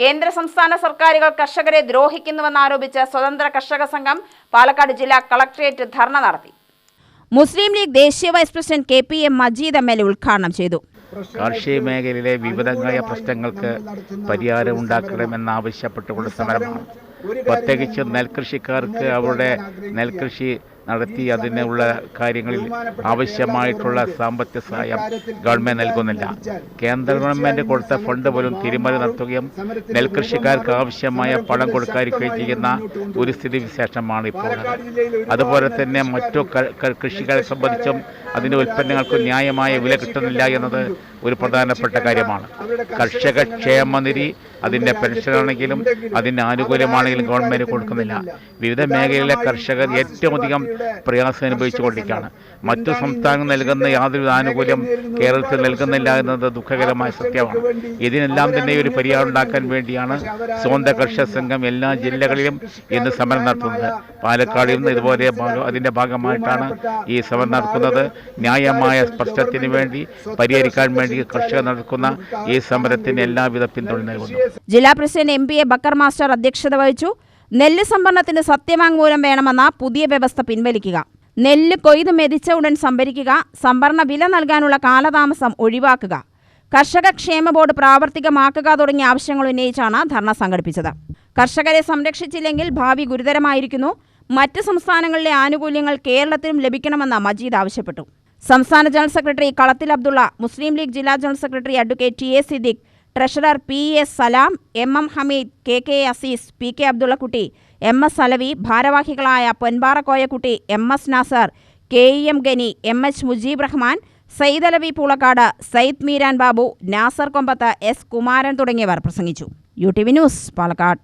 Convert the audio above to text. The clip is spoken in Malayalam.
കേന്ദ്ര സംസ്ഥാന സർക്കാരുകൾ കർഷകരെ ദ്രോഹിക്കുന്നുവെന്നാരോപിച്ച് സ്വതന്ത്ര കർഷക സംഘം പാലക്കാട് ജില്ലാ കളക്ടറേറ്റ് ധർണ നടത്തി. മുസ്ലിം ലീഗ് ദേശീയ vice president K P M Majeed M L A ഉദ്ഘാടനം ചെയ്തു. കാർഷിക മേഖലയിലെ വിവിധങ്ങളായ പ്രശ്നങ്ങൾക്ക് പരിഹാരം ഉണ്ടാക്കണമെന്നാവശ്യപ്പെട്ടുകൊണ്ട് സമരമാണ്. പ്രത്യേകിച്ച് നെൽകൃഷിക്കാർക്ക് അവരുടെ നെൽകൃഷി നടത്തി അതിനുള്ള കാര്യങ്ങളിൽ ആവശ്യമായിട്ടുള്ള സാമ്പത്തിക സഹായം ഗവൺമെന്റ് നൽകുന്നില്ല. കേന്ദ്ര ഗവൺമെന്റ് കൊടുത്ത ഫണ്ട് പോലും തിരിമറി നടത്തുകയും നെൽകൃഷിക്കാർക്ക് ആവശ്യമായ പണം കൊടുക്കാതിരിക്കുകയും ചെയ്യുന്ന ഒരു സ്ഥിതി വിശേഷമാണ് ഇപ്പോൾ അതുപോലെ തന്നെ മറ്റു കൃഷിക്കാരെ സംബന്ധിച്ചും അതിന്റെ ഉൽപ്പന്നങ്ങൾക്ക് ന്യായമായ വില കിട്ടുന്നില്ല എന്നത് ഒരു പ്രധാനപ്പെട്ട കാര്യമാണ്. കർഷക ക്ഷേമനിധി അതിന്റെ പെൻഷനാണെങ്കിലും അതിന്റെ ആനുകൂല്യമാണെങ്കിലും ഗവൺമെന്റ് കൊടുക്കുന്നില്ല. വിവിധ മേഖലയിലെ കർഷകർ ഏറ്റവും അധികം പ്രയാസം അനുഭവിച്ചുകൊണ്ടിരിക്കുകയാണ്. മറ്റു സംസ്ഥാനങ്ങൾ നൽകുന്ന യാതൊരു ആനുകൂല്യം കേരളത്തിൽ നൽകുന്നില്ല എന്നത് ദുഃഖകരമായ സത്യമാണ്. ഇതിനെല്ലാം തന്നെ ഒരു പരിഹാരം ഉണ്ടാക്കാൻ വേണ്ടിയാണ് സ്വന്തം കർഷക സംഘം എല്ലാ ജില്ലകളിലും ഇന്ന് സമരം നടത്തുന്നത്. പാലക്കാടിൽ നിന്ന് ഇതുപോലെ അതിന്റെ അതിന്റെ ഭാഗമായിട്ടാണ് ഈ സമരം നടക്കുന്നത്. ന്യായമായ പ്രശ്നത്തിന് വേണ്ടി പരിഹരിക്കാൻ വേണ്ടി കർഷകർ നടക്കുന്ന ഈ സമരത്തിന് എല്ലാവിധ പിന്തുണ നൽകുന്നു. ജില്ലാ president M P A Bakkar master അധ്യക്ഷത വഹിച്ചു. നെല്ല് സംഭരണത്തിന് സത്യവാങ്മൂലം വേണമെന്ന പുതിയ വ്യവസ്ഥ പിൻവലിക്കുക. നെല്ല് കൊയ്ത് മെതിച്ച ഉടൻ സംഭരിക്കുക സംഭരണ വില നൽകാനുള്ള കാലതാമസം ഒഴിവാക്കുക. കർഷക ക്ഷേമ ബോർഡ് പ്രാവർത്തികമാക്കുക തുടങ്ങിയ ആവശ്യങ്ങൾ ഉന്നയിച്ചാണ് ധർണ സംഘടിപ്പിച്ചത്. കർഷകരെ സംരക്ഷിച്ചില്ലെങ്കിൽ ഭാവി ഗുരുതരമായിരിക്കുന്നു. മറ്റ് സംസ്ഥാനങ്ങളിലെ ആനുകൂല്യങ്ങൾ കേരളത്തിലും ലഭിക്കണമെന്ന് മജീദ് ആവശ്യപ്പെട്ടു. സംസ്ഥാന ജനറൽ സെക്രട്ടറി കളത്തിൽ അബ്ദുള്ള മുസ്ലിം ലീഗ് ജില്ലാ general secretary advocate T A Siddique treasurer P S Salam M M Hameed K K Azeez P K Abdullakutty M S Alavi ഭാരവാഹികളായ Ponpara Koyakutty M S Nasar K E M Gani M H Mujeeb Rahman Sayyid Alavi Poolakkad Sayyid Meeran Babu Nasar Kombath S Kumaran തുടങ്ങിയവർ പ്രസംഗിച്ചു. U T V news Palakkad.